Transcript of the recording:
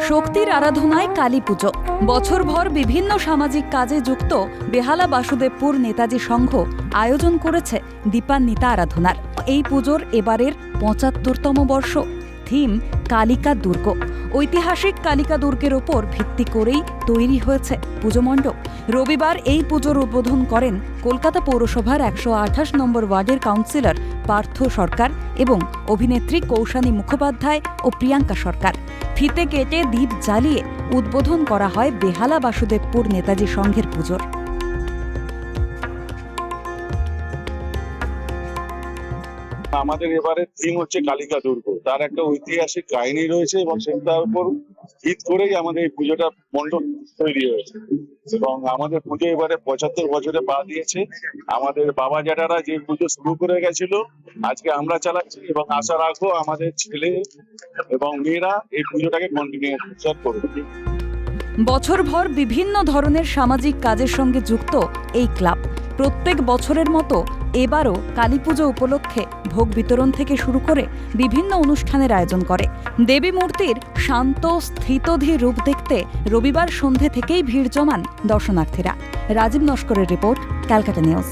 শক্তির আরাধনায় কালী পুজো। বছরভর বিভিন্ন সামাজিক কাজে যুক্ত বেহালা বাসুদেবপুর নেতাজি সংঘ আয়োজন করেছে দীপান্বিতা আরাধনার। এই পুজোর এবারের পঁচাত্তরতম বর্ষ। থিম কালিকা দুর্গ। ঐতিহাসিক কালিকা দুর্গের ওপর ভিত্তি করেই তৈরি হয়েছে পুজো মণ্ডপ। রবিবার এই পুজোর উদ্বোধন করেন কলকাতা পৌরসভার একশো আঠাশ নম্বর ওয়ার্ডের কাউন্সিলর পার্থ সরকার এবং অভিনেত্রী কৌশানী মুখোপাধ্যায় ও প্রিয়াঙ্কা সরকার। ফিতে কেটে দ্বীপ জ্বালিয়ে উদ্বোধন করা হয় বেহালা বাসুদেবপুর নেতাজি সংঘের পুজোর। আমাদের এবারে থিম হচ্ছে কালিকা দুর্গ। তার একটা ঐতিহাসিক কাহিনী রয়েছে এবং সেটার উপর ভিত করেই আমাদের এই পুজোটা মণ্ডপ তৈরি হয়েছে। এবং আমাদের পুজো এবারে পঁচাত্তর বছরে পা দিয়েছে। আমাদের বাবা জ্যাঠারা যে পুজো শুরু করে গেছিল, আজকে আমরা চালাচ্ছি এবং আশা রাখব আমাদের ছেলে এবং মেয়েরা এই পুজোটাকে কন্টিনিউ করবে বছরভর বিভিন্ন ধরনের সামাজিক কাজের সঙ্গে যুক্ত এই ক্লাব। প্রত্যেক বছরের মতো এবারও কালীপুজো উপলক্ষে ভোগ বিতরণ থেকে শুরু করে বিভিন্ন অনুষ্ঠানের আয়োজন করে। দেবী মূর্তির শান্ত স্থিতধীর রূপ দেখতে রবিবার সন্ধে থেকেই ভিড় জমান দর্শনার্থীরা। রাজীব নস্করের রিপোর্ট, ক্যালকাটা নিউজ।